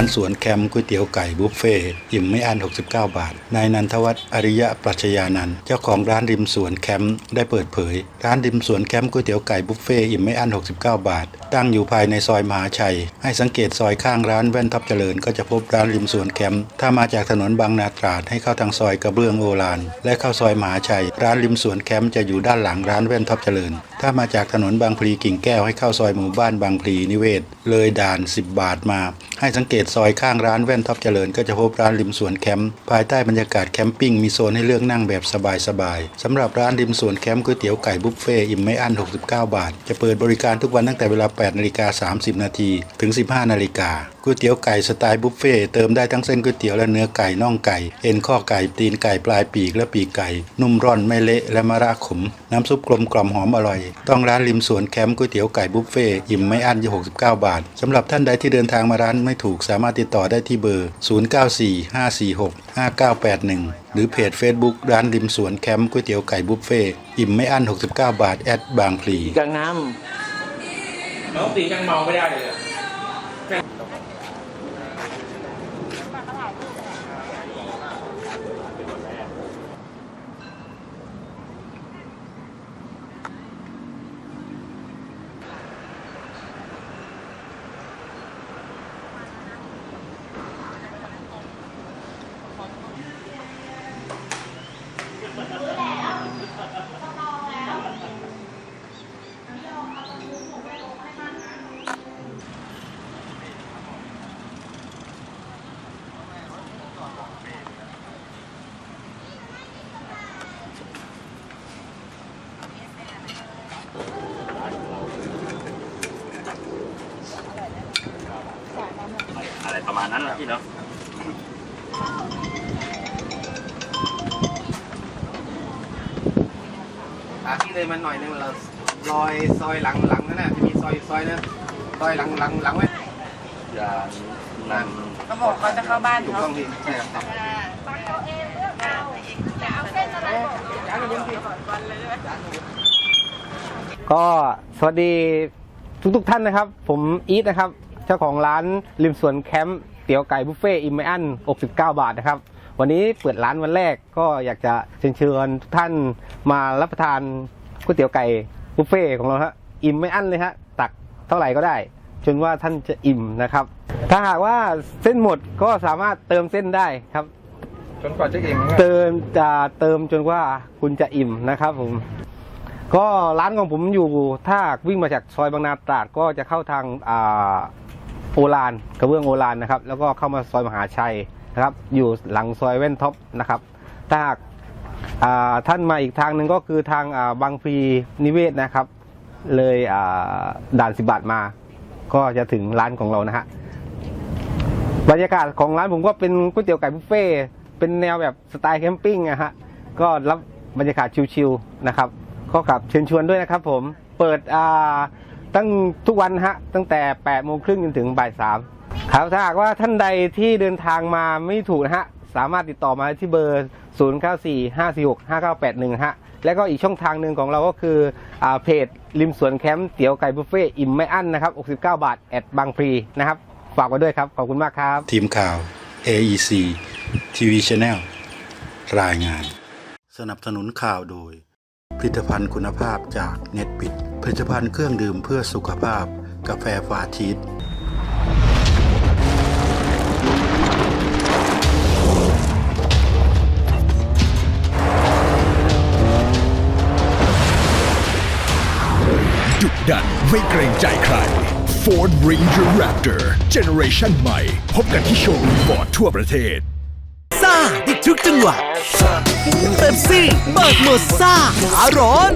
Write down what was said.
านสวนแคมป์ก๋วยเตี๋ยวไก่บุฟเฟ่อิ่มไม่อั้น 69 บาท นายนันทวัฒน์อริยะปรัชญานันท์เจ้าของร้านริมสวนแคมป์ได้เปิดเผย ร้านริมสวนแคมป์ก๋วยเตี๋ยวไก่บุฟเฟ่อิ่มไม่อั้น 69 บาท ตั้งอยู่ภายในซอยมหาชัย ให้สังเกตซอยข้างร้านแว่นท็อปเจริญก็จะพบร้านริมสวนแคมป์ถ้ามาจากถนนบางนาตราดให้เข้าทางซอยกระเบื้องโอฬารและเข้าซอยมหาชัย ร้านริมสวนแคมป์จะอยู่ด้านหลังร้านแว่นท็อปเจริญ ถ้ามาจากถนนบางพลีกิ่งแก้วให้เข้าซอยหมู่บ้านบางพลีนิเวศ เลยด่าน 10 บาทมา ให้สังเกตซอยข้างร้านแว่นท็อปเจริญก็จะพบร้านริมสวนแคมป์ภายใต้บรรยากาศแคมปิ้งมีโซนให้เลือกนั่งแบบสบายๆสำหรับร้านริมสวนแคมป์ก๋วยเตี๋ยวไก่บุฟเฟ่ต์อิ่มไม่อั้น 69 บาท จะเปิดบริการทุกวันตั้งแต่เวลา8นาฬิกา30 นาทีถึง 15 นาฬิกาก๋วยเตี๋ยวไก่สไตล์บุฟเฟ่เติมได้ทั้งเส้นก๋วยเตี๋ยวและเนื้อไก่น่องไก่ เอ็นข้อไก่ตีนไก่ปลายปีกและปีกไก่ นุ่มร่อนไม่เละและมะระขม น้ำซุปกลมกล่อมหอมอร่อย ต้องร้านริมสวนแคมป์ก๋วยเตี๋ยวไก่บุฟเฟ่ต์อิ่มไม่อั้นยี่69บาทสำหรับท่านใดที่เดินทางมาร้านไม่ถูกสามารถติดต่อได้ที่เบอร์ 0945465981 หรือเพจ Facebook ร้านริมสวนแคมป์ก๋วยเตี๋ยวไก่บุฟเฟ่ต์อิ่มไม่อั้น69 บาทแอดบางพลีกลางน้น้องตียังเมาไม่ได้เลย ประมาณนั้นแหละพี่เนาะหาที่เลยมันหน่อยนึงเราซอยซอยหลังหลังนั่นน่ะจะมีซอยซอยนึงซอยหลังหลังหลังไว้อย่านั่นเขาบอกเขาจะเข้าบ้านถูกเขาต้องดีใช่ครับก็สวัสดีทุกทุกๆท่านนะครับ ผมอีทนะครับเจ้าของร้านริมสวนแคมป์เตี๋ยวไก่บุฟเฟ่ต์อิมไมอัน69 บาทนะครับ วันนี้เปิดร้านวันแรกก็อยากจะเชิญเชิญทุกท่านมารับประทานก๋วยเตี๋ยวไก่บุฟเฟ่ต์ของเราฮะอิ่มไม่อั้นเลยฮะตักเท่าไหร่ก็ได้ จนว่าท่านจะอิ่มนะครับ ถ้าหากว่าเส้นหมดก็สามารถเติมเส้นได้ครับจนกว่าจะอิ่มเติมจะเติมจนกว่าคุณจะอิ่มนะครับผมก็ร้านของผมอยู่ถ้าวิ่งมาจากซอยบางนาตราดก็จะเข้าทางอ่า โอลานกระเบื้องโอลานนะครับ แล้วก็เข้ามาซอยมหาชัยนะครับ อยู่หลังซอยแว่นท็อปนะครับถ้าหากท่านมาอีกทางหนึ่งก็คือทางบางพลีนิเวศนะครับ เลยด่านสิบบาทมา ก็จะถึงร้านของเรานะฮะบรรยากาศของร้านผมก็เป็นก๋วยเตี๋ยวไก่บุฟเฟ่เป็นแนวแบบสไตล์แคมปิ้งนะฮะก็รับบรรยากาศชิลๆนะครับก็กลับเชิญชวนด้วยนะครับผมเปิดอ่า ตั้งทุกวันฮะตั้งแต่8โมงครึ่งจนถึงบ่ายสามครับถ้าหากว่าท่านใดที่เดินทางมาไม่ถูกนะฮะสามารถติดต่อมาที่เบอร์ 0 9 4 5 4 6 5 9 8 1 ฮะ แล้วก็อีกช่องทางหนึ่งของเราก็คืออ่าเพจริมสวนแคมป์เตี๋ยวไก่บุฟเฟ่ต์อิ่มไม่อั้นนะครับ 69 บาท แอดบางพลีนะครับ ฝากไว้ด้วยครับ ขอบคุณมากครับ ทีมข่าว AEC TV Channel รายงาน สนับสนุนข่าวโดย ผลิตภัณฑ์คุณภาพจากเน็ตปิดผลิตภัณฑ์เครื่องดื่มเพื่อสุขภาพ กาแฟฟาชีสดุดันไม่เกรงใจใคร Ford Ranger Raptor Generation ใหม่ พบกันที่โชว์รูมฟอร์ดทั่วประเทศ ซ่าได้ทุกจังหวะเป๊ปซี่เปิดโหมดซ่าอาร้อน